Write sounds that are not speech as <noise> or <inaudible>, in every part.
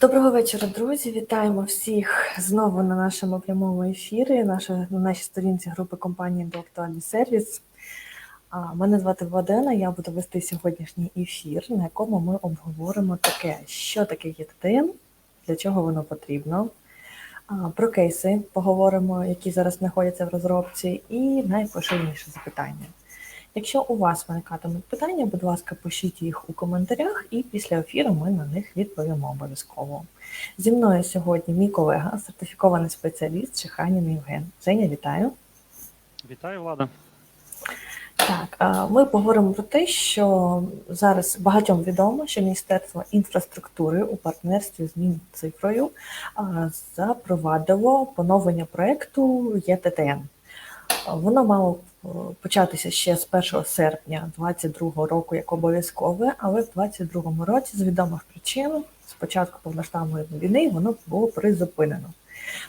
Доброго вечора, друзі. Вітаємо всіх знову на нашому прямому ефірі, наша, на нашій сторінці групи компанії до актуальний сервіс. Мене звати Владена, я буду вести сьогоднішній ефір, на якому ми обговоримо таке, що таке ЄТТН, для чого воно потрібно. Про кейси поговоримо, які зараз знаходяться в розробці, і найпоширеніше запитання. Якщо у вас виникатимуть питання, будь ласка, пишіть їх у коментарях, і після ефіру ми на них відповімо обов'язково. Зі мною сьогодні мій колега, сертифікований спеціаліст Чеханін Євген. Женя, вітаю. Вітаю, Влада. Так, ми поговоримо про те, що зараз багатьом відомо, що Міністерство інфраструктури у партнерстві з Мінцифрою запровадило поновлення проекту ЄТТН. Воно мало початися ще з 1 серпня 2022 року як обов'язкове, але в 2022 році з відомих причин з початку повноштабної війни воно було призупинено.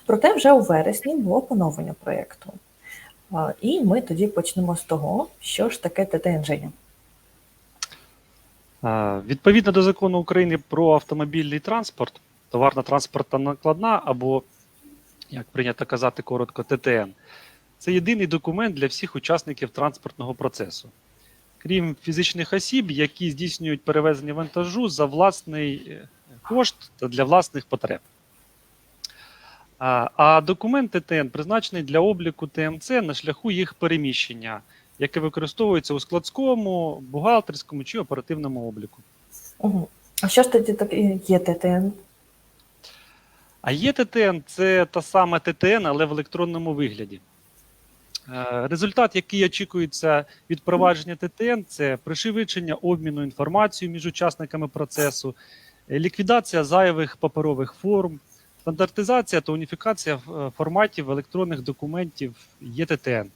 Проте вже у вересні було поновлення проєкту. І ми тоді почнемо з того, що ж таке. Е, Відповідно до закону України про автомобільний транспорт, товарна транспортна накладна, або, як прийнято казати коротко, ТТН, це єдиний документ для всіх учасників транспортного процесу, крім фізичних осіб, які здійснюють перевезення вантажу за власний е, кошт та для власних потреб. А а документ ТТН призначений для обліку ТМЦ на шляху їх переміщення, яке використовується у складському, бухгалтерському чи оперативному обліку. Угу. А що ж тоді таке є ТТН? А є ТТН це та сама ТТН, але в електронному вигляді. Е, Результат, який очікується від впровадження ТТН, це пришвидшення обміну інформацією між учасниками процесу, е, ліквідація зайвих паперових форм, стандартизація та уніфікація е, форматів електронних документів ЄТТН.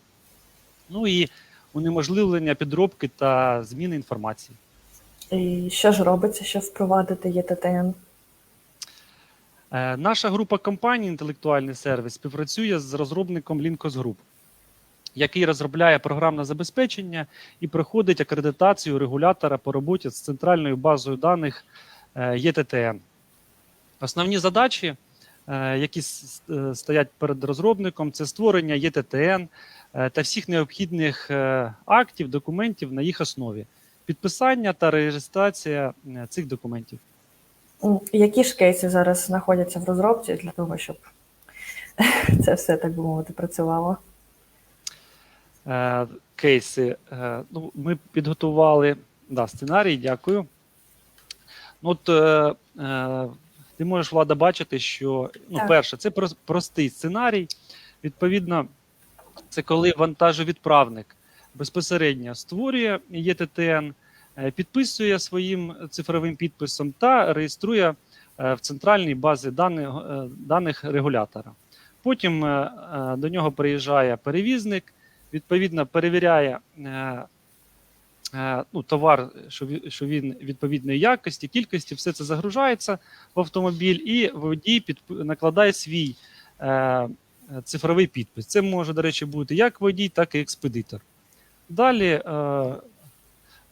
Ну і унеможливлення підробки та зміни інформації. І що ж робиться, щоб впровадити ЄТТН? Наша група компаній інтелектуальний сервіс співпрацює з розробником Linkos Group, який розробляє програмне забезпечення і проходить акредитацію регулятора по роботі з центральною базою даних е, ЄТТН. Основні задачі, е, які е, стоять перед розробником, це створення ЄТТН та всіх необхідних актів, документів на їх основі, підписання та реєстрація цих документів. Які ж кейси зараз знаходяться в розробці для того, щоб <laughs> це все, так би мовити, працювало? Е, кейси. Е, ну, ми підготували да, сценарій, дякую. Ну, от, е, е, ти можеш, Влада, бачити, що ну, перше, це прос- простий сценарій. Відповідно, це коли вантажовідправник безпосередньо створює ЄТТН, підписує своїм цифровим підписом та реєструє в центральній базі даних, даних регулятора. Потім до нього приїжджає перевізник, відповідно перевіряє е, е, ну, товар, що він відповідної якості, кількості, все це загружається в автомобіль, і водій підп- накладає свій е, цифровий підпис. Це може, до речі, бути як водій, так і експедитор. Далі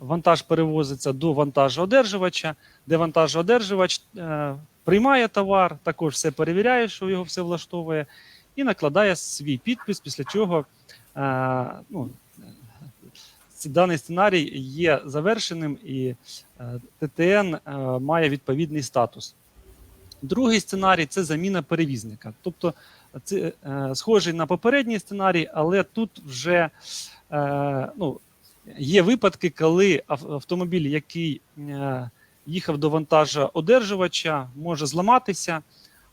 вантаж перевозиться до вантажоодержувача, де вантажоодержувач е, приймає товар, також все перевіряє, що його все влаштовує, і накладає свій підпис, після чого ну, даний сценарій є завершеним і е, ТТН е, має відповідний статус. Другий сценарій це заміна перевізника. Тобто це е, схожий на попередній сценарій, але тут вже е, ну, є випадки, коли автомобіль, який е, їхав до вантажа одержувача, може зламатися,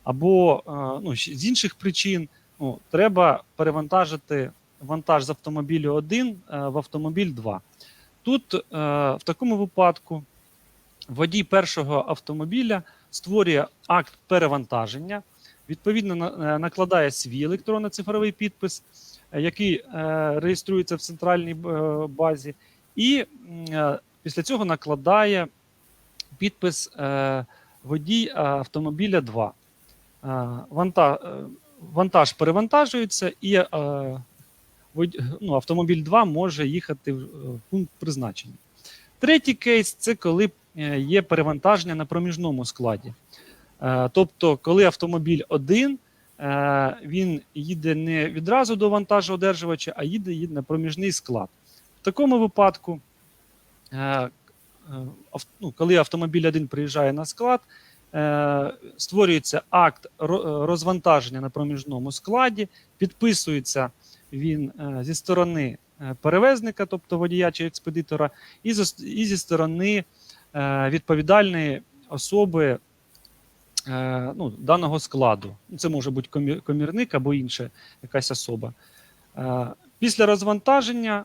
або е, ну, з інших причин ну, треба перевантажити вантаж з автомобілю 1 е, в автомобіль 2. Тут е, в такому випадку водій першого автомобіля створює акт перевантаження, відповідно е, накладає свій електронно-цифровий підпис, який реєструється в центральній базі, і після цього накладає підпис водій автомобіля 2. Е, ванта, е, вантаж перевантажується, і ну, автомобіль 2 може їхати в е, пункт призначення. Третій кейс це коли е, є перевантаження на проміжному складі. Е, Тобто, коли автомобіль один, е, він їде не відразу до вантажоодержувача, а їде, на проміжний склад. В такому випадку, ну, коли автомобіль один приїжджає на склад, створюється акт розвантаження на проміжному складі, підписується він е, зі сторони е, перевезника, тобто водія чи експедитора, і, зі- сторони е, відповідальної особи ну, даного складу. Це може бути комірник або інша якась особа. Після розвантаження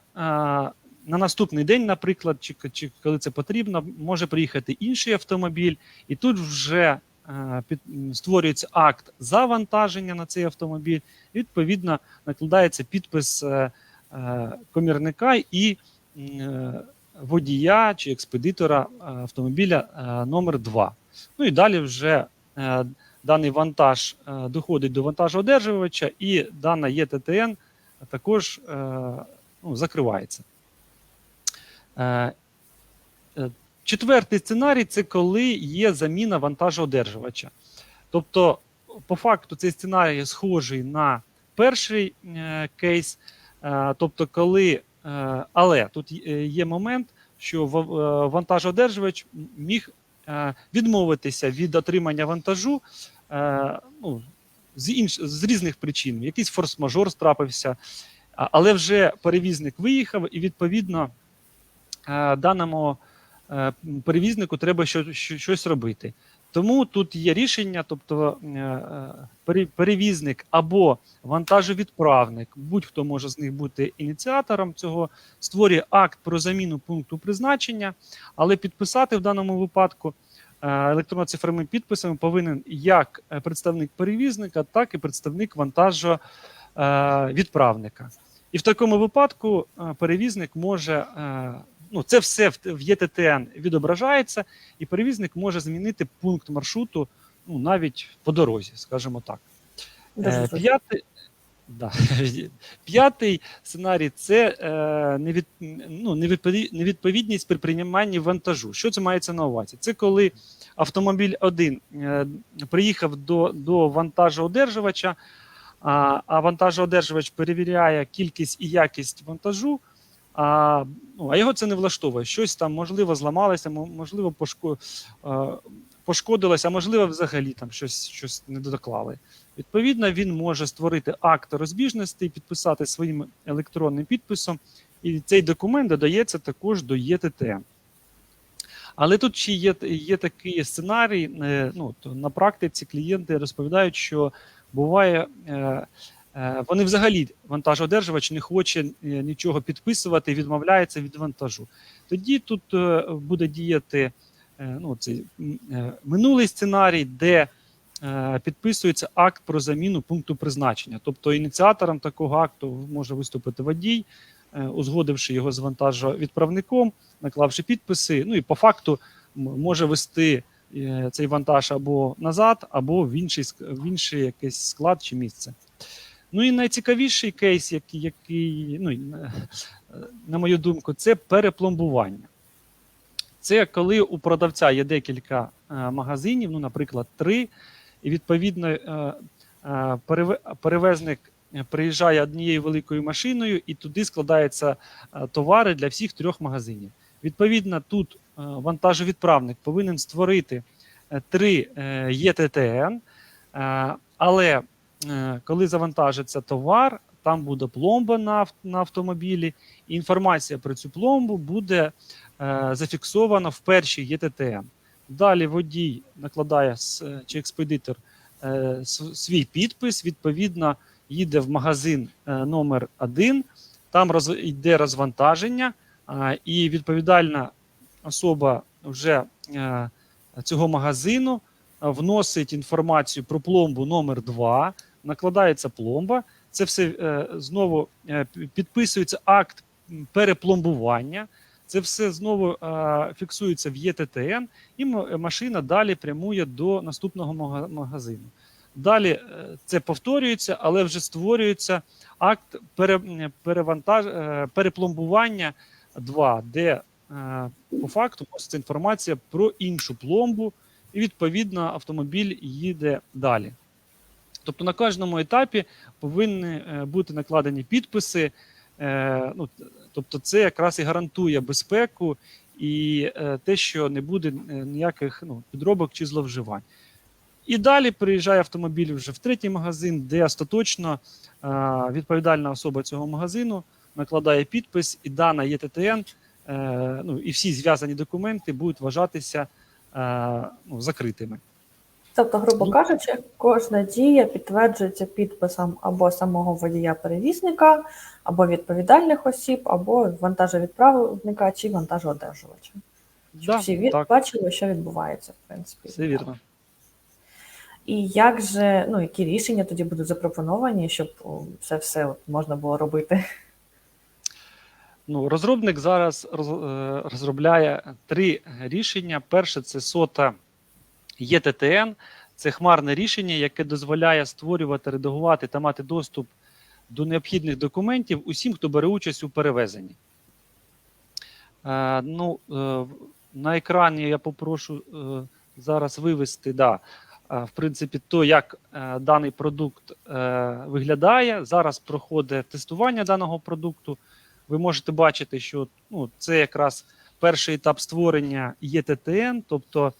на наступний день, наприклад, чи, коли це потрібно, може приїхати інший автомобіль, і тут вже створюється акт завантаження на цей автомобіль, відповідно накладається підпис е, е, комірника і е, водія чи експедитора е, автомобіля е, номер 2 Ну і далі вже е, даний вантаж е, доходить до вантажоодержувача, і дана ЄТТН також е, ну, закривається. Е, е, Четвертий сценарій це коли є заміна вантажоодержувача. Тобто, по факту, цей сценарій схожий на перший е, кейс. Е, тобто, коли, е, але тут є- є момент, що е, вантажоодержувач міг е, відмовитися від отримання вантажу е, ну, з, інш, з різних причин. Якийсь форс-мажор страпився, але вже перевізник виїхав, і відповідно е, даному е, перевізнику треба що, що, щось робити. Тому тут є рішення, тобто е, е, пере- перевізник або вантажовідправник, будь-хто може з них бути ініціатором цього, створює акт про заміну пункту призначення, але підписати в даному випадку е, електронно-цифровими підписами повинен як е, представник перевізника, так і представник вантажовідправника. І в такому випадку е, перевізник може. Ну, це все в- в ЄТТН відображається, і перевізник може змінити пункт маршруту ну, навіть по дорозі, скажімо так. Е. П'ятий, да. <laughs> П'ятий сценарій це е, невід, ну, невідповідність при прийманні вантажу. Що це мається на увазі? Це коли автомобіль один е, приїхав до, до вантажоодержувача, а, а вантажоодержувач перевіряє кількість і якість вантажу. А, ну, а його це не влаштовує. Щось там можливо зламалося, можливо, пошко, е, пошкодилося, а можливо, взагалі там щось, щось не доклали. Відповідно, він може створити акт розбіжності, підписати своїм електронним підписом, і цей документ додається також до ЄТТ. Але тут ще є, є такий сценарій. е, Ну, на практиці клієнти розповідають, що буває. Е, вони взагалі вантажоодержувач не хоче е, нічого підписувати, відмовляється від вантажу. Тоді тут е, буде діяти ну, цей минулий сценарій, де підписується акт про заміну пункту призначення. Тобто ініціатором такого акту може виступити водій, узгодивши його з вантажовідправником, наклавши підписи. Ну і по факту може вести цей вантаж або назад, або в інший, в інший якийсь склад чи місце. Ну і найцікавіший кейс, який, який ну, е, на мою думку, це перепломбування. Це коли у продавця є декілька е, магазинів, ну, наприклад, три, і відповідно е, переве- перевезник приїжджає однією великою машиною, і туди складаються товари для всіх трьох магазинів. Відповідно, тут вантажовідправник повинен створити три ЄТТН, але коли завантажиться товар, там буде пломба на, на автомобілі, і інформація про цю пломбу буде е, зафіксована в першій ЄТТН. Далі водій накладає чи експедитор е, свій підпис, відповідно, їде в магазин е, номер 1 там роз, йде розвантаження, і відповідальна особа вже е, цього магазину е, вносить інформацію про пломбу номер 2 накладається пломба. Це все е, знову е, підписується акт перепломбування. Це все знову е, фіксується в ЄТТН, і машина далі прямує до наступного магазину. Далі е, це повторюється, але вже створюється акт перевантаж, е, перепломбування 2, де е, по факту це інформація про іншу пломбу, і відповідно автомобіль їде далі. Тобто на кожному етапі повинні е, бути накладені підписи. Е, ну, тобто, це якраз і гарантує безпеку і е, те, що не буде ніяких ну, підробок чи зловживань. І далі приїжджає автомобіль вже в третій магазин, де остаточно відповідальна особа цього магазину накладає підпис, і дана ЄТТН, ну і всі зв'язані документи будуть вважатися ну, закритими. Тобто, грубо Ну. кажучи, кожна дія підтверджується підписом або самого водія-перевізника, або відповідальних осіб, або вантажовідправника чи вантажоодержувача. Да, всі від... так, бачили, що відбувається, в принципі. все вірно. І як же, ну, які рішення тоді будуть запропоновані, щоб це все от можна було робити? Ну, розробник зараз е, розробляє три рішення. Перше це сота ЄТТН. Це хмарне рішення, яке дозволяє створювати, редагувати та мати доступ до необхідних документів усім, хто бере участь у перевезенні. Е, ну, е, на екрані я попрошу е, зараз вивести, да, е, в принципі, то, як е, даний продукт е, виглядає. Зараз проходить тестування даного продукту. Ви можете бачити, що ну, це якраз перший етап створення ЄТТН, тобто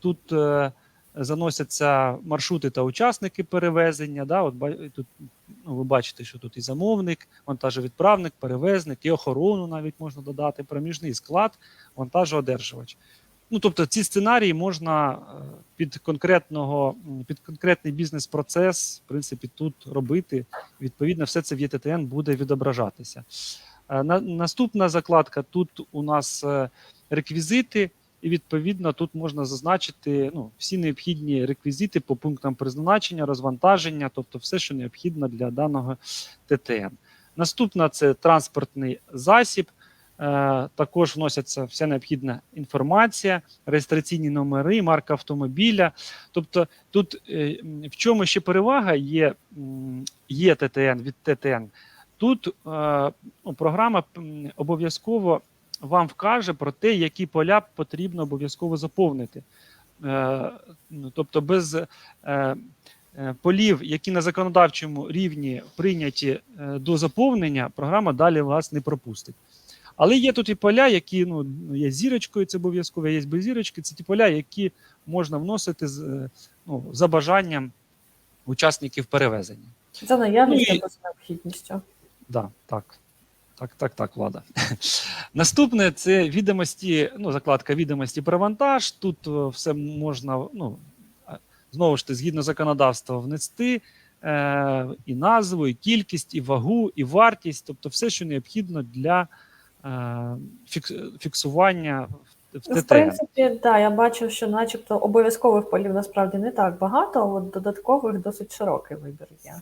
тут е, заносяться маршрути та учасники перевезення. Да, от, тут, ну, ви бачите, що тут і замовник, вантажовідправник, перевезник, і охорону навіть можна додати, проміжний склад, вантажоодержувач. Ну, тобто ці сценарії можна е, під конкретного під конкретний бізнес-процес, в принципі, тут робити. Відповідно, все це в ЄТТН буде відображатися. Е, На, наступна закладка тут у нас е, реквізити, і відповідно тут можна зазначити ну, всі необхідні реквізити по пунктам призначення, розвантаження, тобто все, що необхідно для даного ТТН. Наступна це транспортний засіб. Е, також вносяться вся необхідна інформація, реєстраційні номери, марка автомобіля. Тобто, тут в чому ще перевага є, є ТТН від ТТН. Тут е, ну, програма обов'язково вам вкаже про те, які поля потрібно обов'язково заповнити. Е, ну, тобто, без е, е, полів, які на законодавчому рівні прийняті е, до заповнення, програма далі вас не пропустить. Але є тут і поля, які ну, є зірочкою, це обов'язково, є без зірочки. Це ті поля, які можна вносити з, ну, за бажанням учасників перевезення. За наявністю Ну і- або з необхідністю. Да, так. Так, так, так, влада. Наступне це відомості, ну, закладка відомості про вантаж. Тут е, все можна, ну, е, знову ж таки, згідно законодавства, внести е, і назву, і кількість, і вагу, і вартість, тобто все, що необхідно для е, фікс, фіксування в Ну, В ТТН. принципі, да, я бачу, що начебто обов'язкових полів насправді не так багато, а от додаткових досить широкий вибір є.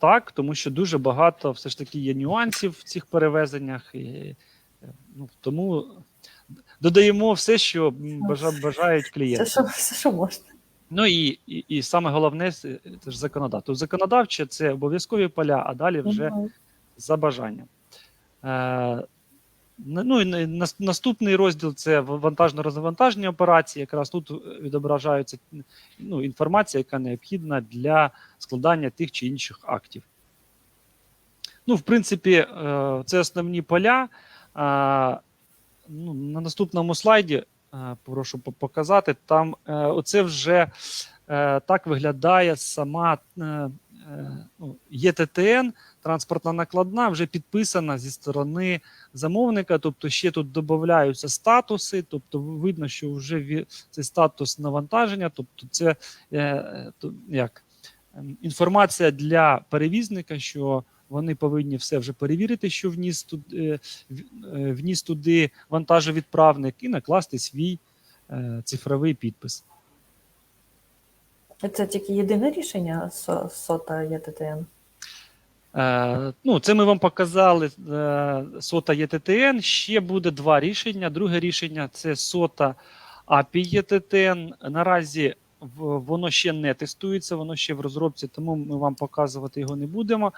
Так, тому що дуже багато все ж таки є нюансів в цих перевезеннях. І, е, ну, тому додаємо все, що бажають клієнти. Все, що, все, що можна. Ну і, і, і саме головне це це ж законодавство. Законодавче це обов'язкові поля, а далі вже за бажанням. Е, ну і наступний розділ це вантажно-розвантажні операції. Якраз тут відображається ну, інформація, яка необхідна для складання тих чи інших актів. Ну, в принципі, е, це основні поля. Е, ну, на наступному слайді е, прошу показати. Там е, оце вже е, так виглядає сама е, е, ну, ЄТТН, транспортна накладна, вже підписана зі сторони замовника. Тобто ще тут додаються статуси, тобто видно, що вже ві- це статус навантаження, тобто це е, то- як ем, інформація для перевізника, що вони повинні все вже перевірити, що вніс, тут, е, е, вніс туди вантажовідправник, і накласти свій е, цифровий підпис. Це тільки єдине рішення со- сота ЄТТН. Е, ну, це ми вам показали е, сота ЄТТН. Ще буде два рішення. Друге рішення це сота API ЄТТН. Наразі воно ще не тестується, воно ще в розробці, тому ми вам показувати його не будемо.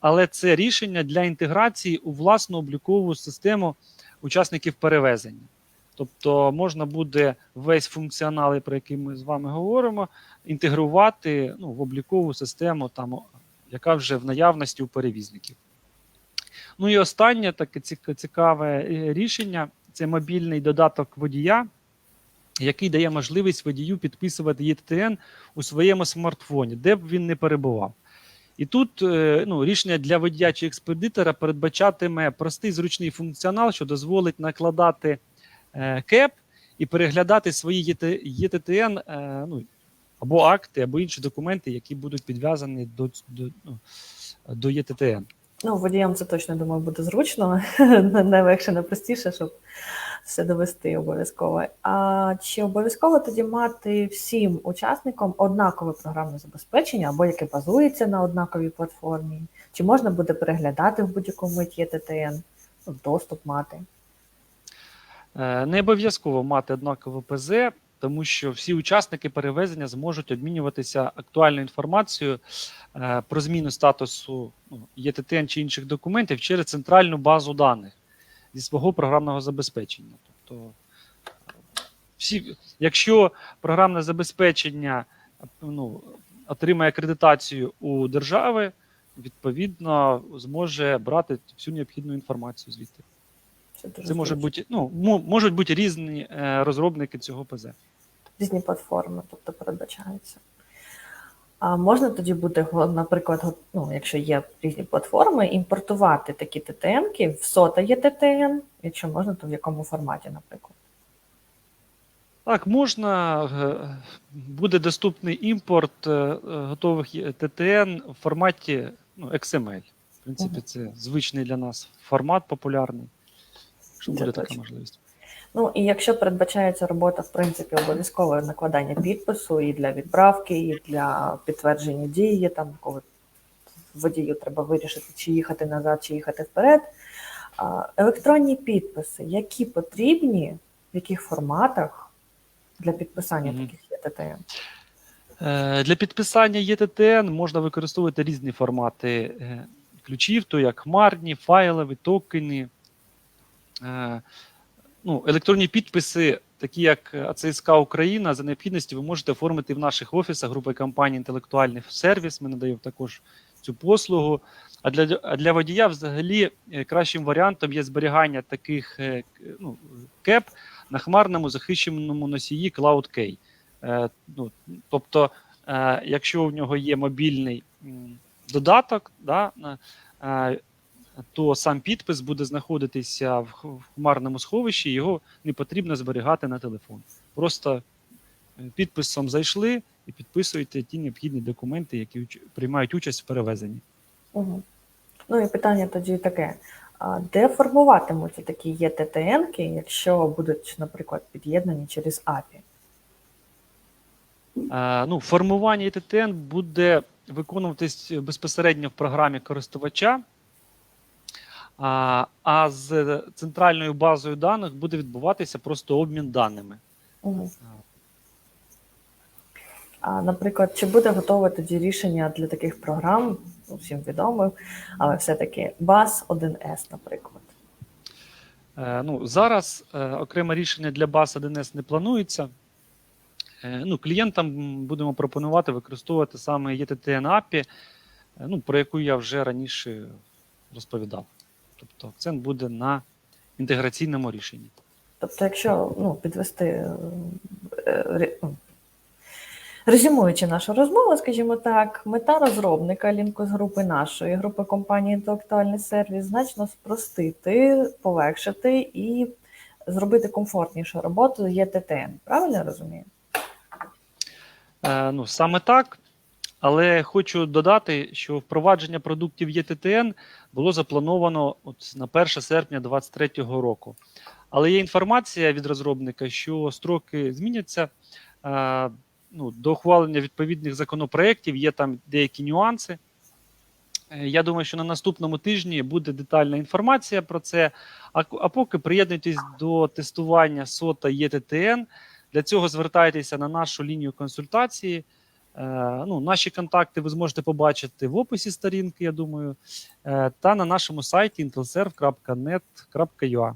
Але це рішення для інтеграції у власну облікову систему учасників перевезення. Тобто можна буде весь функціонал, про який ми з вами говоримо, інтегрувати ну, в облікову систему, там, яка вже в наявності у перевізників. Ну і останнє таке цікаве е, рішення це мобільний додаток водія, який дає можливість водію підписувати ЄТТН у своєму смартфоні, де б він не перебував. І тут е, ну, рішення для водія чи експедитора передбачатиме простий зручний функціонал, що дозволить накладати е, кеп і переглядати свої ЄТ, ЄТТН ну, або акти, або інші документи, які будуть підв'язані до, до, ну, до ЄТТН. Ну, водіям це точно думаю буде зручно, <laughs> найлегше, найпростіше, щоб все довести обов'язково. А чи обов'язково тоді мати всім учасникам однакове програмне забезпечення, або яке базується на однаковій платформі? Чи можна буде переглядати в будь-якому мить ЄТТН, доступ мати? Е, Не обов'язково мати однакове ПЗ, тому що всі учасники перевезення зможуть обмінюватися актуальною інформацією е, про зміну статусу ну, ЄТТН чи інших документів через центральну базу даних зі свого програмного забезпечення. Тобто, всі, якщо програмне забезпечення ну, отримає акредитацію у держави, відповідно зможе брати всю необхідну інформацію звідти. Це може бути, ну, можуть бути різні е, розробники цього ПЗ. Різні платформи, тобто передбачаються. А можна тоді буде, наприклад, ну, якщо є різні платформи, імпортувати такі ТТН-ки в сота є ТТН, якщо можна, то в якому форматі, наприклад. Так, можна, е, буде доступний імпорт е, готових ТТН в форматі ну, XML. В принципі, це звичний для нас формат популярний. Що Це буде така можливість. Ну і якщо передбачається робота, в принципі, обов'язкове накладання підпису і для відправки, і для підтвердження дії, там коли водію треба вирішити, чи їхати назад, чи їхати вперед. Електронні підписи, які потрібні, в яких форматах для підписання Мгм. таких є ТТН? Е, Для підписання ЄТТН можна використовувати різні формати е, ключів, то як хмарні, файлові, токени. Е, Ну, електронні підписи, такі як АЦСК Україна, за необхідності ви можете оформити в наших офісах групи компанії Інтелектуальний сервіс. Ми надаємо також цю послугу. А для, а для водія взагалі е, кращим варіантом є зберігання таких е, ну, кеп на хмарному захищеному носії CloudKey. Е, ну, тобто, е, якщо в нього є мобільний додаток, да, е, то сам підпис буде знаходитися в хмарному сховищі, його не потрібно зберігати на телефон. Просто е, підписом зайшли і підписуєте ті необхідні документи, які приймають участь в перевезенні. Угу. Ну і питання тоді таке: а де формуватимуться такі є ТТН-ки, якщо будуть, наприклад, під'єднані через API? Е, ну, формування ІТТН буде виконуватись безпосередньо в програмі користувача, а, а з центральною базою даних буде відбуватися просто обмін даними. Угу. А, наприклад, чи буде готове тоді рішення для таких програм, ну, всім відомо, але все-таки BAS 1С, наприклад. Е, ну, зараз е, окреме рішення для баз 1С не планується. Е, ну, клієнтам будемо пропонувати використовувати саме ETTN API, е, ну, про яку я вже раніше розповідав. Тобто акцент буде на інтеграційному рішенні. Тобто, якщо ну, підвести, е, ну, резюмуючи нашу розмову, скажімо так, мета розробника лінку з групи нашої групи компанії інтелектуальний сервіс значно спростити, полегшити і зробити комфортнішу роботу є ТТН. Правильно я розумію? Е, ну, саме так. Але хочу додати, що впровадження продуктів ЄТТН було заплановано от на 1 серпня 2023 року. Але є інформація від розробника, що строки зміняться. Е, ну, до ухвалення відповідних законопроєктів є там деякі нюанси. Е, Я думаю, що на наступному тижні буде детальна інформація про це. А, а поки приєднуйтесь до тестування СОТа ЄТТН. Для цього звертайтеся на нашу лінію консультації ну, наші контакти ви зможете побачити в описі сторінки, я думаю, е, та на нашому сайті intelserve.net.ua.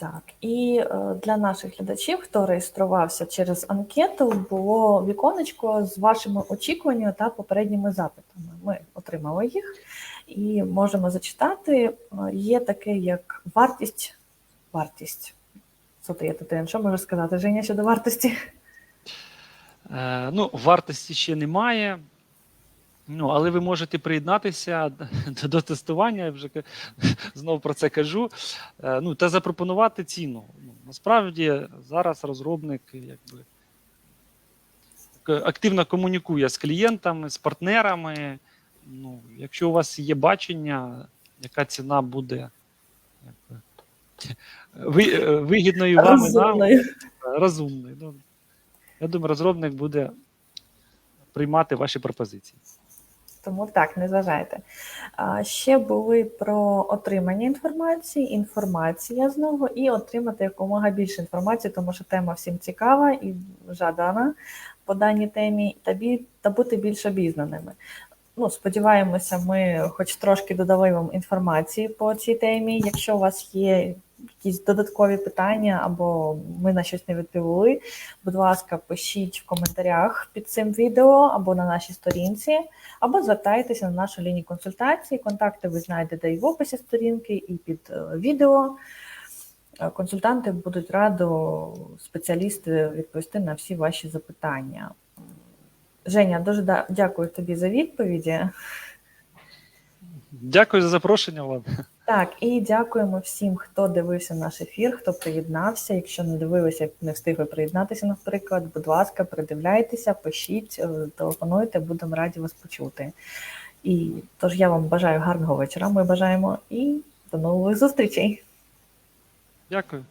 Так, і е, для наших глядачів, хто реєструвався через анкету, було віконечко з вашими очікуваннями та попередніми запитами. Ми отримали їх і можемо зачитати. Е, Є таке, як вартість. Вартість. Соти ТТН. Що можеш сказати, Женя, щодо вартості? Е, ну, вартості ще немає. Ну, але ви можете приєднатися до, тестування, я вже знову про це кажу. Е, ну, та запропонувати ціну. Ну, насправді зараз розробник якби, активно комунікує з клієнтами, з партнерами. Ну, якщо у вас є бачення, яка ціна буде якби, ви- е, вигідною вами нам, Розумною. Я думаю, розробник буде приймати ваші пропозиції. Тому так, не зважайте. Ще були про отримання інформації, інформація знову, і отримати якомога більше інформації, тому що тема всім цікава і жадана по даній темі, та бути більш обізнаними. Ну, сподіваємося, ми хоч трошки додали вам інформації по цій темі. Якщо у вас є якісь додаткові питання або ми на щось не відповіли, будь ласка, пишіть в коментарях під цим відео або на нашій сторінці або звертайтеся на нашу лінію консультації. Контакти ви знайдете і в описі сторінки, і під е, відео. Е, Консультанти будуть радо, спеціалісти відповісти на всі ваші запитання. Женя, дуже дякую тобі за відповіді. Дякую за запрошення, Влад. Так, і дякуємо всім, хто дивився наш ефір, хто приєднався. Якщо не дивилися, не встигли приєднатися, наприклад, будь ласка, придивляйтеся, пишіть, е, телефонуйте, будемо раді вас почути. І тож я вам бажаю гарного вечора. Ми бажаємо і до нових зустрічей. Дякую.